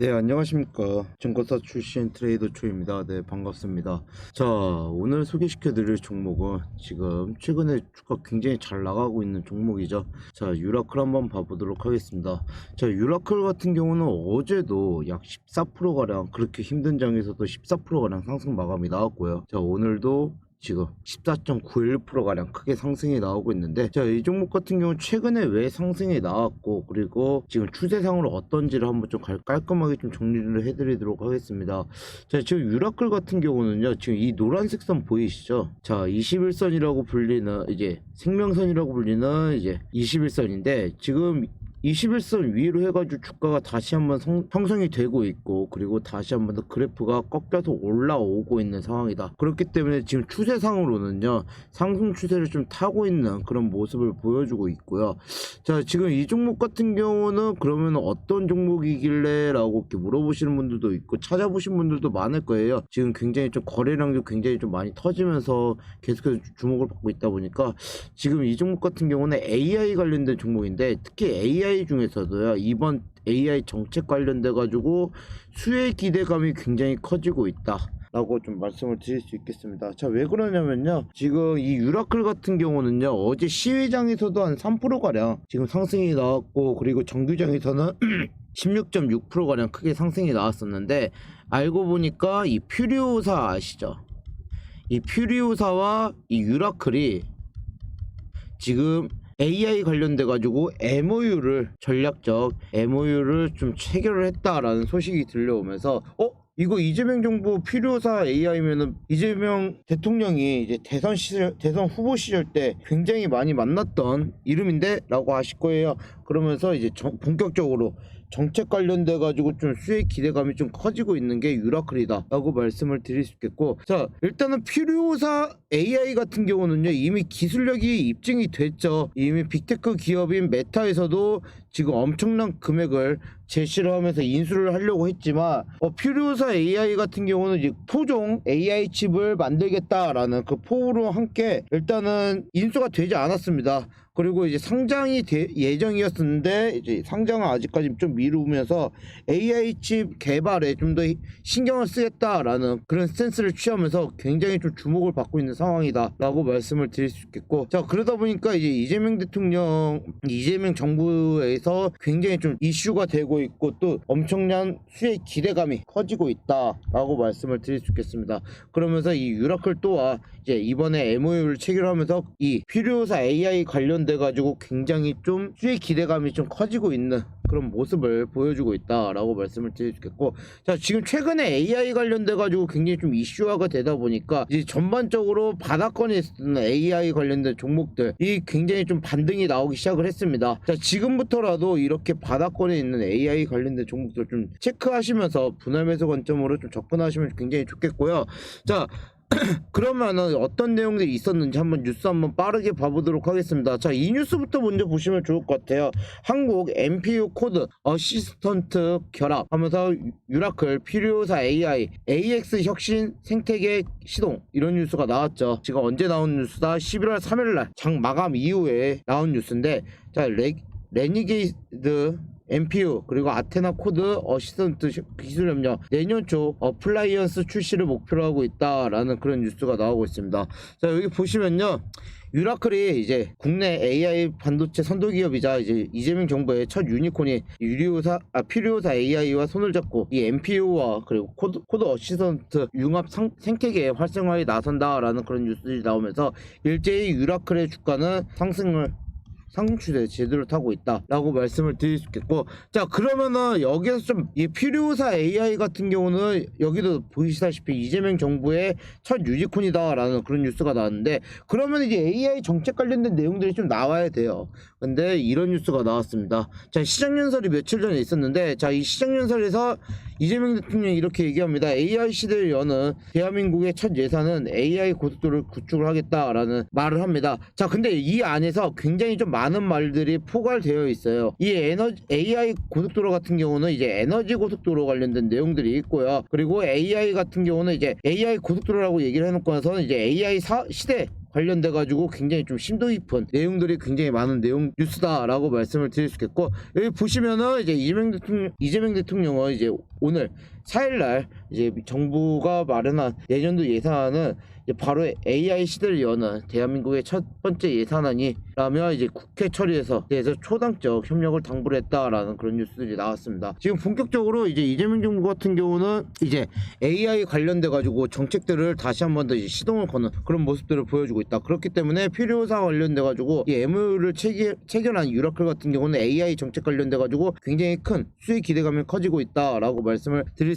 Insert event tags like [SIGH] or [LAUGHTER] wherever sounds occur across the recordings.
네, 안녕하십니까. 증권사 출신 트레이더 초입니다. 네, 반갑습니다. 자, 오늘 소개시켜 드릴 종목은 지금 최근에 주가 굉장히 잘 나가고 있는 종목이죠. 자, 유라클 한번 봐보도록 하겠습니다. 자, 유라클 같은 경우는 어제도 약 14%가량 그렇게 힘든 장에서도 14%가량 상승 마감이 나왔고요. 자, 오늘도 지금 14.91%가량 크게 상승이 나오고 있는데 자 이 종목 같은 경우는 최근에 왜 상승이 나왔고 그리고 지금 추세상으로 어떤지를 한번 좀 깔- 깔끔하게 좀 정리를 해드리도록 하겠습니다. 자 지금 유라클 같은 경우는요 지금 이 노란색 선 보이시죠? 자 21선이라고 불리는 이제 생명선이라고 불리는 이제 21선인데 지금 21선 위로 해가지고 주가가 다시 한번 성- 형성이 되고 있고 그리고 다시 한번 더 그래프가 꺾여서 올라오고 있는 상황이다. 그렇기 때문에 지금 추세상으로는요 상승 추세를 좀 타고 있는 그런 모습을 보여주고 있고요. 자 지금 이 종목 같은 경우는 그러면 어떤 종목이길래 라고 이렇게 물어보시는 분들도 있고 찾아보신 분들도 많을 거예요. 지금 굉장히 좀 거래량도 굉장히 좀 많이 터지면서 계속해서 주목을 받고 있다 보니까 지금 이 종목 같은 경우는 AI 관련된 종목인데 특히 AI 중에서도요 이번 AI 정책 관련돼 가지고 수혜 기대감이 굉장히 커지고 있다. 라고 좀 말씀을 드릴 수 있겠습니다. 자, 왜 그러냐면요. 지금 이 유라클 같은 경우는요, 어제 시외장에서도 한 3%가량 지금 상승이 나왔고, 그리고 정규장에서는 [CLEARS THROAT] 16.6%가량 크게 상승이 나왔었는데, 알고 보니까 이 퓨리오사 아시죠? 이 퓨리오사와 이 유라클이 지금 AI 관련돼 가지고 MOU를 전략적 MOU를 좀 체결을 했다라는 소식이 들려오면서 어 이거 이재명 정부 필요사 AI면은 이재명 대통령이 이제 대선 시절 대선 후보 시절 때 굉장히 많이 만났던 이름인데라고 하실 거예요. 그러면서 이제 정- 본격적으로 정책 관련돼 가지고 좀 수익 기대감이 좀 커지고 있는 게 유라클이다라고 말씀을 드릴 수 있겠고 자 일단은 필요사 AI 같은 경우는요 이미 기술력이 입증이 됐죠. 이미 빅테크 기업인 메타에서도 지금 엄청난 금액을 제시를 하면서 인수를 하려고 했지만 어, 필요사 AI 같은 경우는 이제 토종 AI 칩을 만들겠다라는 그 포부로 함께 일단은 인수가 되지 않았습니다. 그리고 이제 상장이 될 예정이었는데 이제 상장은 아직까지 좀 미루면서 AI 칩 개발에 좀 더 신경을 쓰겠다라는 그런 스탠스를 취하면서 굉장히 좀 주목을 받고 있는 상황이다라고 말씀을 드릴 수 있겠고 자 그러다 보니까 이제 이재명 대통령 이재명 정부 에서 굉장히 좀 이슈가 되고 있고 또 엄청난 수의 기대감이 커지고 있다라고 말씀을 드릴 수 있겠습니다. 그러면서 이 유라클 또한 이제 이번에 MOU를 체결하면서 이 필요사 AI 관련돼 가지고 굉장히 좀 수의 기대감이 좀 커지고 있는 그런 모습을 보여주고 있다라고 말씀을 있겠고 자 지금 최근에 AI 관련돼 가지고 굉장히 좀 이슈화가 되다 보니까 이제 전반적으로 바닥권에 있는 AI 관련된 종목들 이 굉장히 좀 반등이 나오기 시작을 했습니다. 자 지금부터라도 이렇게 바닥권에 있는 AI 관련된 종목들 좀 체크하시면서 분할 매수 관점으로 좀 접근하시면 굉장히 좋겠고요. 자 [CLEARS THROAT] 그러면은 어떤 내용들이 있었는지 한번 뉴스 한번 빠르게 봐보도록 하겠습니다. 자, 이 뉴스부터 먼저 보시면 좋을 것 같아요. 한국 MPU 코드 어시스턴트 결합하면서 유라클 필요사 AI AX 혁신 생태계 시동 이런 뉴스가 나왔죠. 지금 언제 나온 뉴스다? 11월 3일날 장 마감 이후에 나온 뉴스인데 자 레, 레니게이드 MPU 그리고 아테나 코드 어시스턴트 기술 협력 내년 초 어플라이언스 출시를 목표로 하고 있다라는 그런 뉴스가 나오고 있습니다. 자 여기 보시면요. 유라클이 이제 국내 AI 반도체 선도 기업이자 이제 이재명 정부의 첫 유니콘이 유리오사 아 필요사 AI와 손을 잡고 이 MPU와 그리고 코드 코드 어시스턴트 융합 상, 생태계 활성화에 나선다라는 그런 뉴스들이 나오면서 일제히 유라클의 주가는 상승을 상승 추세 제대로 타고 있다라고 말씀을 드릴 수 있겠고 자 그러면은 여기에서 좀 이 필요사 AI 같은 경우는 여기도 보시다시피 이재명 정부의 첫 유니콘이다라는 그런 뉴스가 나왔는데 그러면 이제 AI 정책 관련된 내용들이 좀 나와야 돼요. 근데 이런 뉴스가 나왔습니다. 자 시장 연설이 며칠 전에 있었는데 자 이 시장 연설에서 이재명 대통령이 이렇게 얘기합니다. AI 시대를 여는 대한민국의 첫 예산은 AI 고속도로를 구축을 하겠다라는 말을 합니다. 자, 근데 이 안에서 굉장히 좀 많은 말들이 포괄되어 있어요. 이 에너지 AI 고속도로 같은 경우는 이제 에너지 고속도로 관련된 내용들이 있고요. 그리고 AI 같은 경우는 이제 AI 고속도로라고 얘기를 해놓고 나서는 이제 AI 사, 시대 관련돼 가지고 굉장히 좀 심도 깊은 내용들이 굉장히 많은 내용 뉴스다라고 말씀을 드릴 수 있겠고 여기 보시면은 이제 이재명 대통령 이재명 대통령은 이제 오늘 4일날 이제 정부가 마련한 내년도 예산안은 바로 AI 시대를 여는 대한민국의 첫 번째 예산안이라며 이제 국회 처리에서 대해서 초당적 협력을 당부를 했다라는 그런 뉴스들이 나왔습니다. 지금 본격적으로 이제 이재명 정부 같은 경우는 이제 AI 관련돼 가지고 정책들을 다시 한 번 더 시동을 거는 그런 모습들을 보여주고 있다. 그렇기 때문에 필요사 관련돼 가지고 이 MOU를 체결, 체결한 유라클 같은 경우는 AI 정책 관련돼 가지고 굉장히 큰 수익 기대감이 커지고 있다라고 말씀을 드릴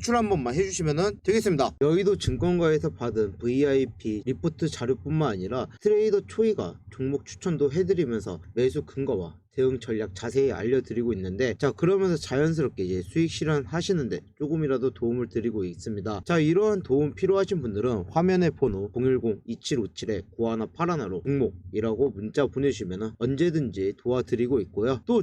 출 한 번만 해주시면 되겠습니다. 여의도 증권가에서 받은 VIP 리포트 자료뿐만 아니라 트레이더 초이가 종목 추천도 해드리면서 매수 근거와 대응 전략 자세히 알려드리고 있는데 자 그러면서 자연스럽게 이제 수익 실현 하시는데 조금이라도 도움을 드리고 있습니다. 자 이러한 도움 필요하신 분들은 화면의 번호 010-2757-9181로 종목이라고 문자 보내주시면 언제든지 도와드리고 있고요. 또